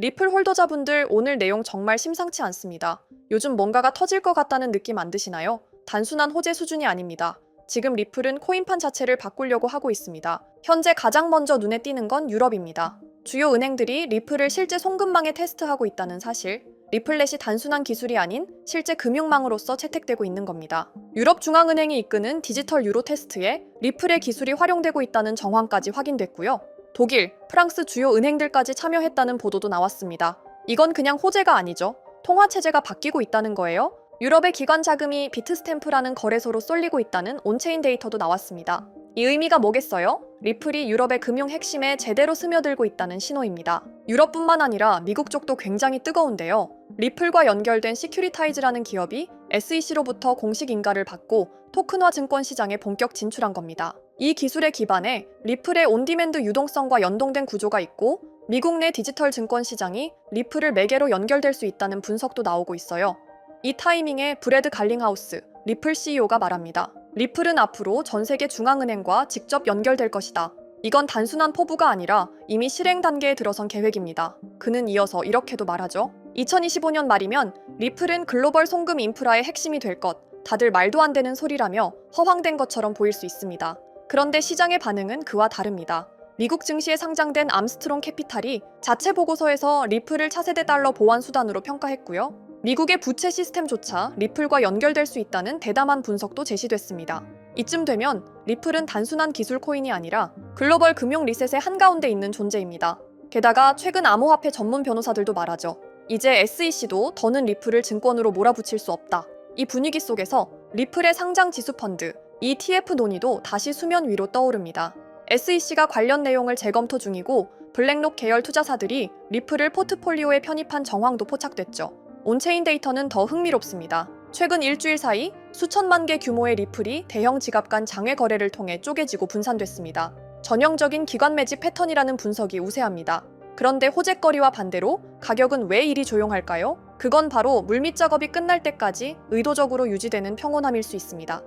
리플 홀더자분들 오늘 내용 정말 심상치 않습니다. 요즘 뭔가가 터질 것 같다는 느낌 안 드시나요? 단순한 호재 수준이 아닙니다. 지금 리플은 코인판 자체를 바꾸려고 하고 있습니다. 현재 가장 먼저 눈에 띄는 건 유럽입니다. 주요 은행들이 리플을 실제 송금망에 테스트하고 있다는 사실, 리플렛이 단순한 기술이 아닌 실제 금융망으로서 채택되고 있는 겁니다. 유럽 중앙은행이 이끄는 디지털 유로 테스트에 리플의 기술이 활용되고 있다는 정황까지 확인됐고요. 독일, 프랑스 주요 은행들까지 참여했다는 보도도 나왔습니다. 이건 그냥 호재가 아니죠. 통화 체제가 바뀌고 있다는 거예요. 유럽의 기관 자금이 비트스탬프라는 거래소로 쏠리고 있다는 온체인 데이터도 나왔습니다. 이 의미가 뭐겠어요? 리플이 유럽의 금융 핵심에 제대로 스며들고 있다는 신호입니다. 유럽뿐만 아니라 미국 쪽도 굉장히 뜨거운데요. 리플과 연결된 시큐리타이즈라는 기업이 SEC로부터 공식 인가를 받고 토큰화 증권 시장에 본격 진출한 겁니다. 이 기술에 기반해 리플의 온디맨드 유동성과 연동된 구조가 있고 미국 내 디지털 증권 시장이 리플을 매개로 연결될 수 있다는 분석도 나오고 있어요. 이 타이밍에 브래드 갈링하우스, 리플 CEO가 말합니다. 리플은 앞으로 전 세계 중앙은행과 직접 연결될 것이다. 이건 단순한 포부가 아니라 이미 실행 단계에 들어선 계획입니다. 그는 이어서 이렇게도 말하죠. 2025년 말이면 리플은 글로벌 송금 인프라의 핵심이 될 것. 다들 말도 안 되는 소리라며 허황된 것처럼 보일 수 있습니다. 그런데 시장의 반응은 그와 다릅니다. 미국 증시에 상장된 암스트롱 캐피탈이 자체 보고서에서 리플을 차세대 달러 보완 수단으로 평가했고요. 미국의 부채 시스템조차 리플과 연결될 수 있다는 대담한 분석도 제시됐습니다. 이쯤 되면 리플은 단순한 기술 코인이 아니라 글로벌 금융 리셋의 한가운데 있는 존재입니다. 게다가 최근 암호화폐 전문 변호사들도 말하죠. 이제 SEC도 더는 리플을 증권으로 몰아붙일 수 없다. 이 분위기 속에서 리플의 상장 지수 펀드 ETF 논의도 다시 수면 위로 떠오릅니다. SEC가 관련 내용을 재검토 중이고 블랙록 계열 투자사들이 리플을 포트폴리오에 편입한 정황도 포착됐죠. 온체인 데이터는 더 흥미롭습니다. 최근 일주일 사이 수천만 개 규모의 리플이 대형 지갑 간 장외 거래를 통해 쪼개지고 분산됐습니다. 전형적인 기관 매집 패턴이라는 분석이 우세합니다. 그런데 호재거리와 반대로 가격은 왜 이리 조용할까요? 그건 바로 물밑 작업이 끝날 때까지 의도적으로 유지되는 평온함일 수 있습니다.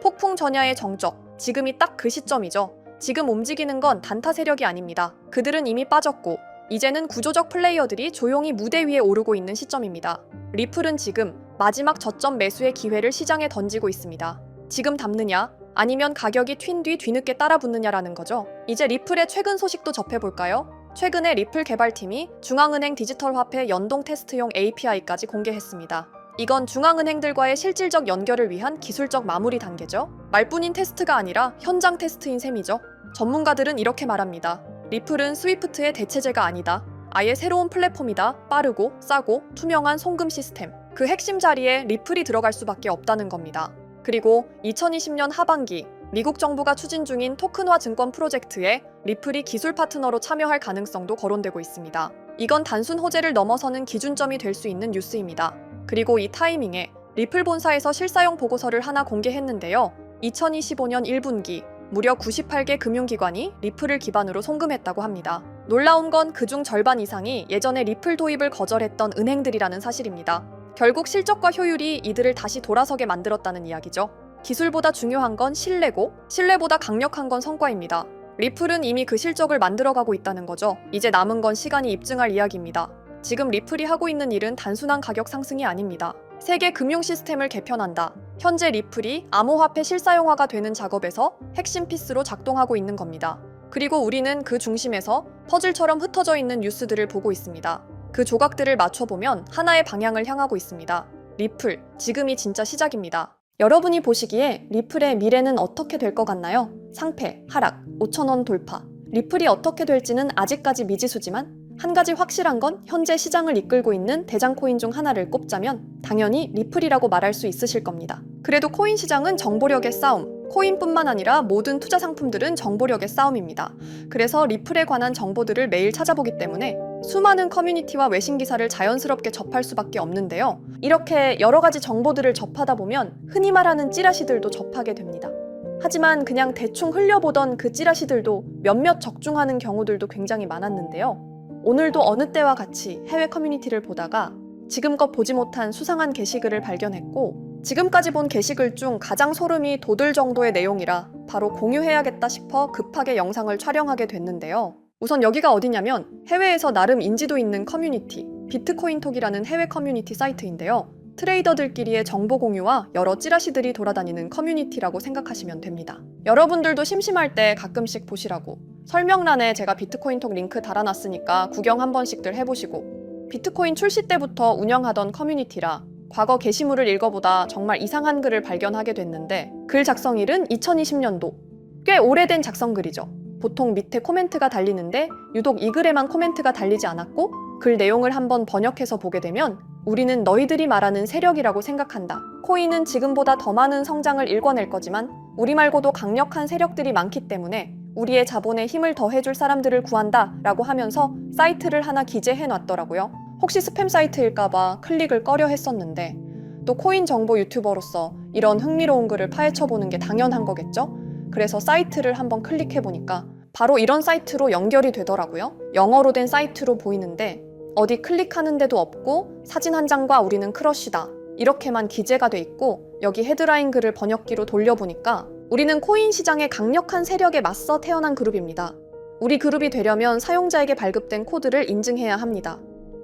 폭풍 전야의 정적, 지금이 딱 그 시점이죠. 지금 움직이는 건 단타 세력이 아닙니다. 그들은 이미 빠졌고 이제는 구조적 플레이어들이 조용히 무대 위에 오르고 있는 시점입니다. 리플은 지금 마지막 저점 매수의 기회를 시장에 던지고 있습니다. 지금 담느냐? 아니면 가격이 튄 뒤 뒤늦게 따라붙느냐라는 거죠. 이제 리플의 최근 소식도 접해볼까요? 최근에 리플 개발팀이 중앙은행 디지털 화폐 연동 테스트용 API까지 공개했습니다. 이건 중앙은행들과의 실질적 연결을 위한 기술적 마무리 단계죠. 말뿐인 테스트가 아니라 현장 테스트인 셈이죠. 전문가들은 이렇게 말합니다. 리플은 스위프트의 대체제가 아니다. 아예 새로운 플랫폼이다. 빠르고 싸고 투명한 송금 시스템. 그 핵심 자리에 리플이 들어갈 수밖에 없다는 겁니다. 그리고 2020년 하반기 미국 정부가 추진 중인 토큰화 증권 프로젝트에 리플이 기술 파트너로 참여할 가능성도 거론되고 있습니다. 이건 단순 호재를 넘어서는 기준점이 될 수 있는 뉴스입니다. 그리고 이 타이밍에 리플 본사에서 실사용 보고서를 하나 공개했는데요. 2025년 1분기 무려 98개 금융기관이 리플을 기반으로 송금했다고 합니다. 놀라운 건 그중 절반 이상이 예전에 리플 도입을 거절했던 은행들이라는 사실입니다. 결국 실적과 효율이 이들을 다시 돌아서게 만들었다는 이야기죠. 기술보다 중요한 건 신뢰고 신뢰보다 강력한 건 성과입니다. 리플은 이미 그 실적을 만들어가고 있다는 거죠. 이제 남은 건 시간이 입증할 이야기입니다. 지금 리플이 하고 있는 일은 단순한 가격 상승이 아닙니다. 세계 금융 시스템을 개편한다. 현재 리플이 암호화폐 실사용화가 되는 작업에서 핵심 피스로 작동하고 있는 겁니다. 그리고 우리는 그 중심에서 퍼즐처럼 흩어져 있는 뉴스들을 보고 있습니다. 그 조각들을 맞춰보면 하나의 방향을 향하고 있습니다. 리플, 지금이 진짜 시작입니다. 여러분이 보시기에 리플의 미래는 어떻게 될 것 같나요? 상패, 하락, 5천원 돌파. 리플이 어떻게 될지는 아직까지 미지수지만 한 가지 확실한 건 현재 시장을 이끌고 있는 대장 코인 중 하나를 꼽자면 당연히 리플이라고 말할 수 있으실 겁니다. 그래도 코인 시장은 정보력의 싸움. 코인뿐만 아니라 모든 투자 상품들은 정보력의 싸움입니다. 그래서 리플에 관한 정보들을 매일 찾아보기 때문에 수많은 커뮤니티와 외신 기사를 자연스럽게 접할 수밖에 없는데요. 이렇게 여러 가지 정보들을 접하다 보면 흔히 말하는 찌라시들도 접하게 됩니다. 하지만 그냥 대충 흘려보던 그 찌라시들도 몇몇 적중하는 경우들도 굉장히 많았는데요. 오늘도 어느 때와 같이 해외 커뮤니티를 보다가 지금껏 보지 못한 수상한 게시글을 발견했고 지금까지 본 게시글 중 가장 소름이 돋을 정도의 내용이라 바로 공유해야겠다 싶어 급하게 영상을 촬영하게 됐는데요. 우선 여기가 어디냐면 해외에서 나름 인지도 있는 커뮤니티, 비트코인톡이라는 해외 커뮤니티 사이트인데요. 트레이더들끼리의 정보 공유와 여러 찌라시들이 돌아다니는 커뮤니티라고 생각하시면 됩니다. 여러분들도 심심할 때 가끔씩 보시라고. 설명란에 제가 비트코인톡 링크 달아놨으니까 구경 한 번씩들 해보시고. 비트코인 출시 때부터 운영하던 커뮤니티라 과거 게시물을 읽어보다 정말 이상한 글을 발견하게 됐는데 글 작성일은 2020년도. 꽤 오래된 작성글이죠. 보통 밑에 코멘트가 달리는데 유독 이 글에만 코멘트가 달리지 않았고 글 내용을 한번 번역해서 보게 되면 우리는 너희들이 말하는 세력이라고 생각한다. 코인은 지금보다 더 많은 성장을 일궈낼 거지만 우리 말고도 강력한 세력들이 많기 때문에 우리의 자본에 힘을 더해줄 사람들을 구한다 라고 하면서 사이트를 하나 기재해 놨더라고요. 혹시 스팸 사이트일까봐 클릭을 꺼려 했었는데 또 코인 정보 유튜버로서 이런 흥미로운 글을 파헤쳐 보는 게 당연한 거겠죠? 그래서 사이트를 한번 클릭해 보니까 바로 이런 사이트로 연결이 되더라고요. 영어로 된 사이트로 보이는데 어디 클릭하는 데도 없고 사진 한 장과 우리는 크러쉬다. 이렇게만 기재가 돼 있고 여기 헤드라인 글을 번역기로 돌려보니까 우리는 코인 시장의 강력한 세력에 맞서 태어난 그룹입니다. 우리 그룹이 되려면 사용자에게 발급된 코드를 인증해야 합니다.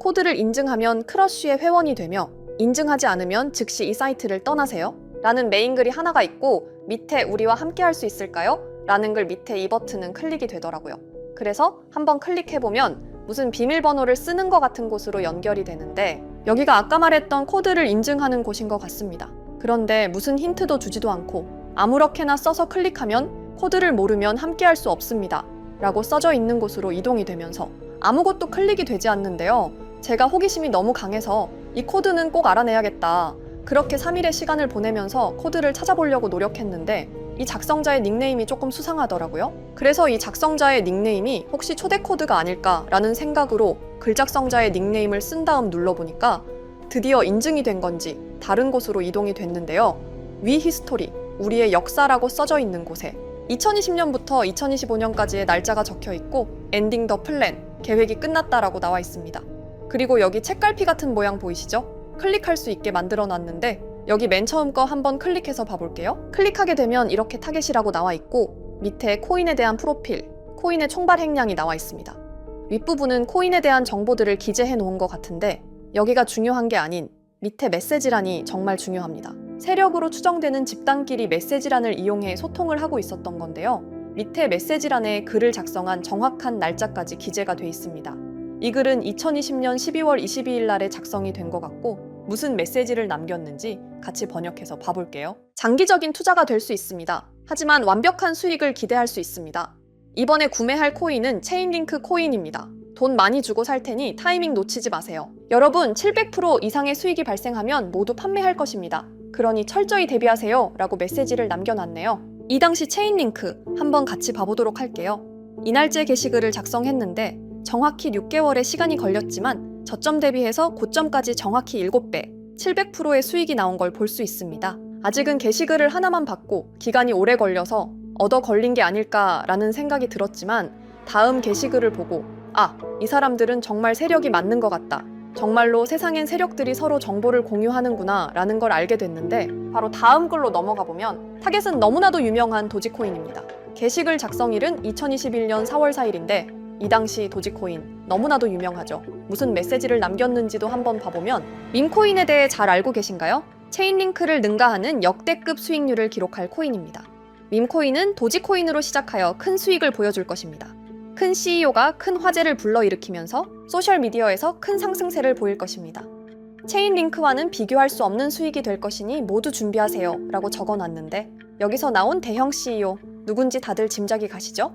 코드를 인증하면 크러쉬의 회원이 되며 인증하지 않으면 즉시 이 사이트를 떠나세요. 라는 메인 글이 하나가 있고 밑에 우리와 함께 할 수 있을까요? 라는 글 밑에 이 버튼은 클릭이 되더라고요. 그래서 한번 클릭해보면 무슨 비밀번호를 쓰는 것 같은 곳으로 연결이 되는데 여기가 아까 말했던 코드를 인증하는 곳인 것 같습니다. 그런데 무슨 힌트도 주지도 않고 아무렇게나 써서 클릭하면 코드를 모르면 함께 할 수 없습니다. 라고 써져 있는 곳으로 이동이 되면서 아무것도 클릭이 되지 않는데요. 제가 호기심이 너무 강해서 이 코드는 꼭 알아내야겠다. 그렇게 3일의 시간을 보내면서 코드를 찾아보려고 노력했는데 이 작성자의 닉네임이 조금 수상하더라고요. 그래서 이 작성자의 닉네임이 혹시 초대 코드가 아닐까라는 생각으로 글 작성자의 닉네임을 쓴 다음 눌러보니까 드디어 인증이 된 건지 다른 곳으로 이동이 됐는데요. 위 히스토리, 우리의 역사라고 써져 있는 곳에 2020년부터 2025년까지의 날짜가 적혀 있고 엔딩 더 플랜, 계획이 끝났다라고 나와 있습니다. 그리고 여기 책갈피 같은 모양 보이시죠? 클릭할 수 있게 만들어 놨는데 여기 맨 처음 거 한번 클릭해서 봐볼게요. 클릭하게 되면 이렇게 타겟이라고 나와 있고 밑에 코인에 대한 프로필, 코인의 총발 행량이 나와 있습니다. 윗부분은 코인에 대한 정보들을 기재해 놓은 것 같은데 여기가 중요한 게 아닌 밑에 메시지란이 정말 중요합니다. 세력으로 추정되는 집단끼리 메시지란을 이용해 소통을 하고 있었던 건데요. 밑에 메시지란에 글을 작성한 정확한 날짜까지 기재가 돼 있습니다. 이 글은 2020년 12월 22일 날에 작성이 된 것 같고 무슨 메시지를 남겼는지 같이 번역해서 봐볼게요. 장기적인 투자가 될 수 있습니다. 하지만 완벽한 수익을 기대할 수 있습니다. 이번에 구매할 코인은 체인링크 코인입니다. 돈 많이 주고 살 테니 타이밍 놓치지 마세요. 여러분, 700% 이상의 수익이 발생하면 모두 판매할 것입니다. 그러니 철저히 대비하세요. 라고 메시지를 남겨놨네요. 이 당시 체인링크 한번 같이 봐보도록 할게요. 이날째 게시글을 작성했는데 정확히 6개월의 시간이 걸렸지만 저점 대비해서 고점까지 정확히 7배, 700%의 수익이 나온 걸 볼 수 있습니다. 아직은 게시글을 하나만 받고 기간이 오래 걸려서 얻어 걸린 게 아닐까라는 생각이 들었지만 다음 게시글을 보고 아, 이 사람들은 정말 세력이 맞는 것 같다. 정말로 세상엔 세력들이 서로 정보를 공유하는구나 라는 걸 알게 됐는데 바로 다음 글로 넘어가 보면 타겟은 너무나도 유명한 도지코인입니다. 게시글 작성일은 2021년 4월 4일인데 이 당시 도지코인 너무나도 유명하죠. 무슨 메시지를 남겼는지도 한번 봐보면 밈코인에 대해 잘 알고 계신가요? 체인링크를 능가하는 역대급 수익률을 기록할 코인입니다. 밈코인은 도지코인으로 시작하여 큰 수익을 보여줄 것입니다. 큰 CEO가 큰 화제를 불러일으키면서 소셜미디어에서 큰 상승세를 보일 것입니다. 체인링크와는 비교할 수 없는 수익이 될 것이니 모두 준비하세요 라고 적어놨는데 여기서 나온 대형 CEO 누군지 다들 짐작이 가시죠?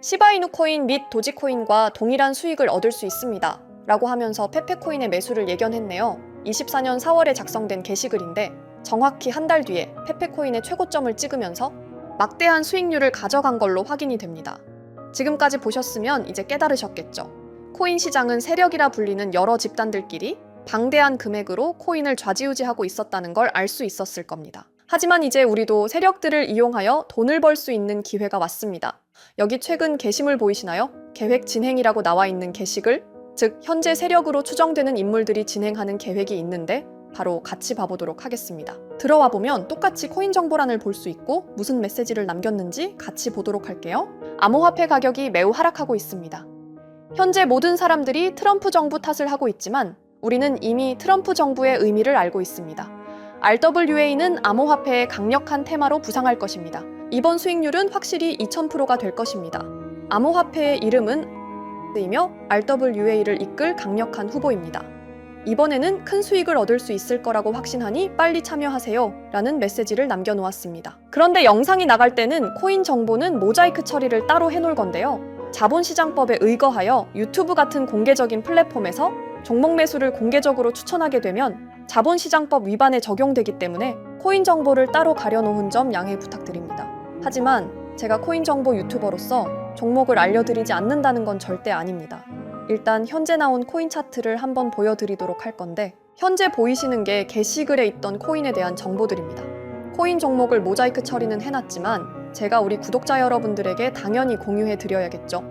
시바이누 코인 및 도지코인과 동일한 수익을 얻을 수 있습니다. 라고 하면서 페페코인의 매수를 예견했네요. 24년 4월에 작성된 게시글인데 정확히 한 달 뒤에 페페코인의 최고점을 찍으면서 막대한 수익률을 가져간 걸로 확인이 됩니다. 지금까지 보셨으면 이제 깨달으셨겠죠. 코인 시장은 세력이라 불리는 여러 집단들끼리 방대한 금액으로 코인을 좌지우지하고 있었다는 걸 알 수 있었을 겁니다. 하지만 이제 우리도 세력들을 이용하여 돈을 벌 수 있는 기회가 왔습니다. 여기 최근 게시물 보이시나요? 계획 진행이라고 나와 있는 게시글, 즉 현재 세력으로 추정되는 인물들이 진행하는 계획이 있는데 바로 같이 봐보도록 하겠습니다. 들어와 보면 똑같이 코인 정보란을 볼 수 있고 무슨 메시지를 남겼는지 같이 보도록 할게요. 암호화폐 가격이 매우 하락하고 있습니다. 현재 모든 사람들이 트럼프 정부 탓을 하고 있지만 우리는 이미 트럼프 정부의 의미를 알고 있습니다. RWA는 암호화폐의 강력한 테마로 부상할 것입니다. 이번 수익률은 확실히 2000%가 될 것입니다. 암호화폐의 이름은 이며 RWA를 이끌 강력한 후보입니다. 이번에는 큰 수익을 얻을 수 있을 거라고 확신하니 빨리 참여하세요. 라는 메시지를 남겨놓았습니다. 그런데 영상이 나갈 때는 코인 정보는 모자이크 처리를 따로 해놓을 건데요. 자본시장법에 의거하여 유튜브 같은 공개적인 플랫폼에서 종목 매수를 공개적으로 추천하게 되면 자본시장법 위반에 적용되기 때문에 코인 정보를 따로 가려놓은 점 양해 부탁드립니다. 하지만 제가 코인 정보 유튜버로서 종목을 알려드리지 않는다는 건 절대 아닙니다. 일단 현재 나온 코인 차트를 한번 보여드리도록 할 건데 현재 보이시는 게 게시글에 있던 코인에 대한 정보들입니다. 코인 종목을 모자이크 처리는 해놨지만 제가 우리 구독자 여러분들에게 당연히 공유해 드려야겠죠.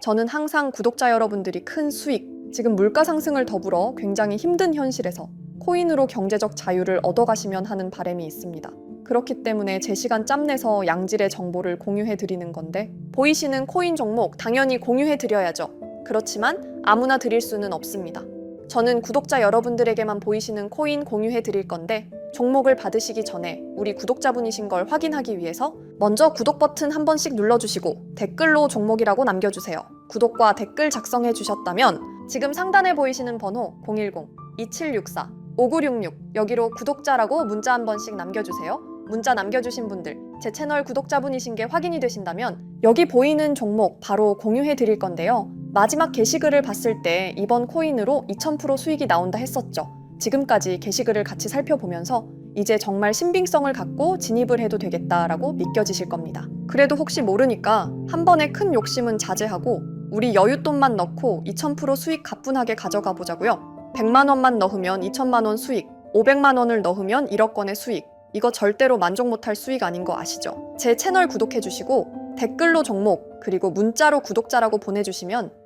저는 항상 구독자 여러분들이 큰 수익, 지금 물가 상승을 더불어 굉장히 힘든 현실에서 코인으로 경제적 자유를 얻어가시면 하는 바람이 있습니다. 그렇기 때문에 제 시간 짬내서 양질의 정보를 공유해 드리는 건데 보이시는 코인 종목 당연히 공유해 드려야죠. 그렇지만 아무나 드릴 수는 없습니다. 저는 구독자 여러분들에게만 보이시는 코인 공유해 드릴 건데 종목을 받으시기 전에 우리 구독자분이신 걸 확인하기 위해서 먼저 구독 버튼 한 번씩 눌러주시고 댓글로 종목이라고 남겨주세요. 구독과 댓글 작성해 주셨다면 지금 상단에 보이시는 번호 010-2764-5966 여기로 구독자라고 문자 한 번씩 남겨주세요. 문자 남겨주신 분들 제 채널 구독자분이신 게 확인이 되신다면 여기 보이는 종목 바로 공유해 드릴 건데요. 마지막 게시글을 봤을 때 이번 코인으로 2000% 수익이 나온다 했었죠. 지금까지 게시글을 같이 살펴보면서 이제 정말 신빙성을 갖고 진입을 해도 되겠다라고 믿겨지실 겁니다. 그래도 혹시 모르니까 한 번에 큰 욕심은 자제하고 우리 여윳돈만 넣고 2000% 수익 가뿐하게 가져가 보자고요. 100만 원만 넣으면 2천만 원 수익, 500만 원을 넣으면 1억 원의 수익. 이거 절대로 만족 못할 수익 아닌 거 아시죠? 제 채널 구독해 주시고 댓글로 종목 그리고 문자로 구독자라고 보내 주시면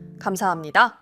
감사합니다.